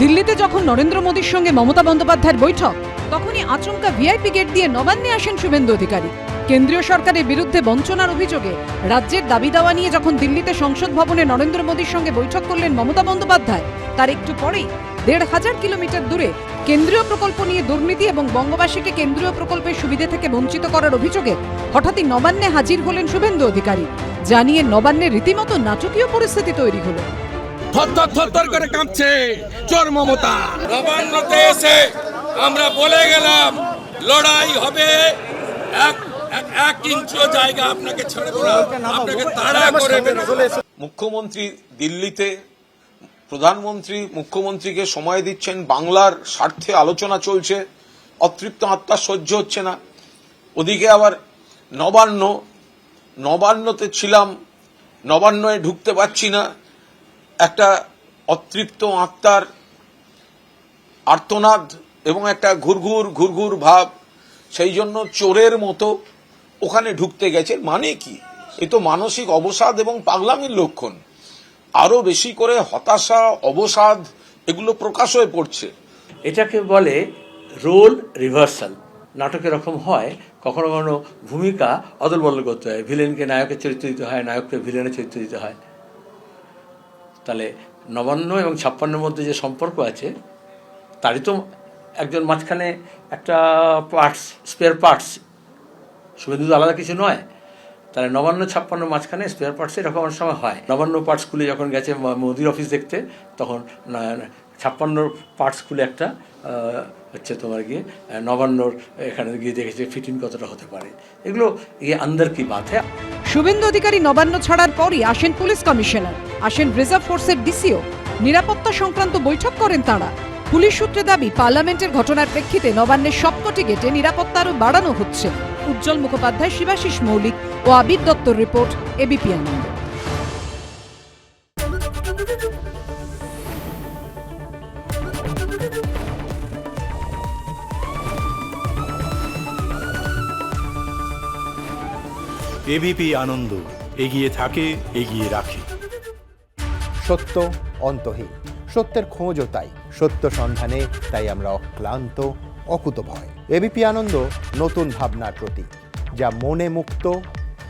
দিল্লিতে যখন নরেন্দ্র মোদীর সঙ্গে মমতা বন্দ্যোপাধ্যায়ের বৈঠক, তখনই আচমকা ভিআইপি গেট দিয়ে নবান্নে আসেন শুভেন্দু অধিকারী। কেন্দ্রীয় সরকারের বিরুদ্ধে বঞ্চনার অভিযোগে রাজ্যের দাবি দাওয়া নিয়ে যখন দিল্লিতে সংসদ ভবনে নরেন্দ্র মোদীর সঙ্গে বৈঠক করলেন মমতা বন্দ্যোপাধ্যায়, তার একটু পরেই দেড় হাজার কিলোমিটার দূরে কেন্দ্রীয় প্রকল্প নিয়ে দুর্নীতি এবং বঙ্গবাসীকে কেন্দ্রীয় প্রকল্পের সুবিধে থেকে বঞ্চিত করার অভিযোগে হঠাৎই নবান্নে হাজির হলেন শুভেন্দু অধিকারী। জানিয়ে নবান্নে রীতিমতো নাটকীয় পরিস্থিতি তৈরি হলো। থরথর থরথর করে কাঁপছে চোর মমতা। নবান্নতে এসে আমরা বলে গেলাম লড়াই হবে এক এক- এক ইঞ্চিও জায়গা আপনাকে ছাড়বো না। আপনাকে তাড়া করে মুখ্যমন্ত্রী দিল্লিতে প্রধানমন্ত্রী মুখ্যমন্ত্রীকে সময় দিচ্ছেন বাংলার স্বার্থে আলোচনা চলছে অতৃপ্ত আত্মা সহ্য হচ্ছে না। ওদিকে আবার নবান্ন নবান্নতে ছিলাম নবান্নয়ে ঢুকতে পারছি না। একটা অতৃপ্ত আত্মার আর্তনাদ এবং একটা ঘুরঘুর ঘুরঘুর ভাব, সেই জন্য চোরের মতো ওখানে ঢুকতে গেছে। মানে কি? এ তো মানসিক অবসাদ এবং পাগলামির লক্ষণ। আরও বেশি করে হতাশা, অবসাদ, এগুলো প্রকাশ হয়ে পড়ছে। এটাকে বলে রোল রিভার্সাল। নাটক এরকম হয়, কখনো কখনো ভূমিকা অদল বদল করতে হয়। ভিলেনকে নায়কের চরিত্র দিতে হয়, নায়ককে ভিলেনের চরিত্র দিতে হয়। তাহলে নবান্ন এবং ছাপ্পান্নের মধ্যে যে সম্পর্ক আছে, তারই তো একজন মাঝখানে একটা পার্টস স্পেয়ার পার্টস শুভেন্দু আলাদা কিছু নয়। তাহলে নবান্ন, ছাপ্পান্ন মাঝখানে স্পেয়ার পার্টস এরকম অনেক সময় হয়। নবান্ন পার্টস খুলে যখন গেছে মোদির অফিস দেখতে, তখন ছাপ্পান্ন পার্টস খুলে একটা হচ্ছে তোমার গিয়ে, নবান্নর এখানে গিয়ে দেখেছে ফিটিং কতটা হতে পারে। এগুলো ইয়ে আন্দার কি বাত হ্যাঁ শুভেন্দু অধিকারী নবান্ন ছাড়ার পরই আসেন পুলিশ কমিশনার। আসেন রিজার্ভ ফোর্সের ডিসিও। নিরাপত্তা সংক্রান্ত বৈঠক করেন তাঁরা। পুলিশ সূত্রে দাবি, পার্লামেন্টের ঘটনার প্রেক্ষিতে নবান্নের সবকটি গেটে নিরাপত্তা আরও বাড়ানো হচ্ছে। উজ্জ্বল মুখোপাধ্যায়, শিবাশিস মৌলিক ও আবির দত্তর report, ABP Ananda. ABP Ananda, এগিয়ে থাকে, এগিয়ে রাখে। সত্য অন্তহীন, সত্যের খোঁজও তাই। সত্য সন্ধানে তাই আমরা অক্লান্ত, অকুতভয়। এবিপি আনন্দ নতুন ভাবনার প্রতীক, যা মনে মুক্ত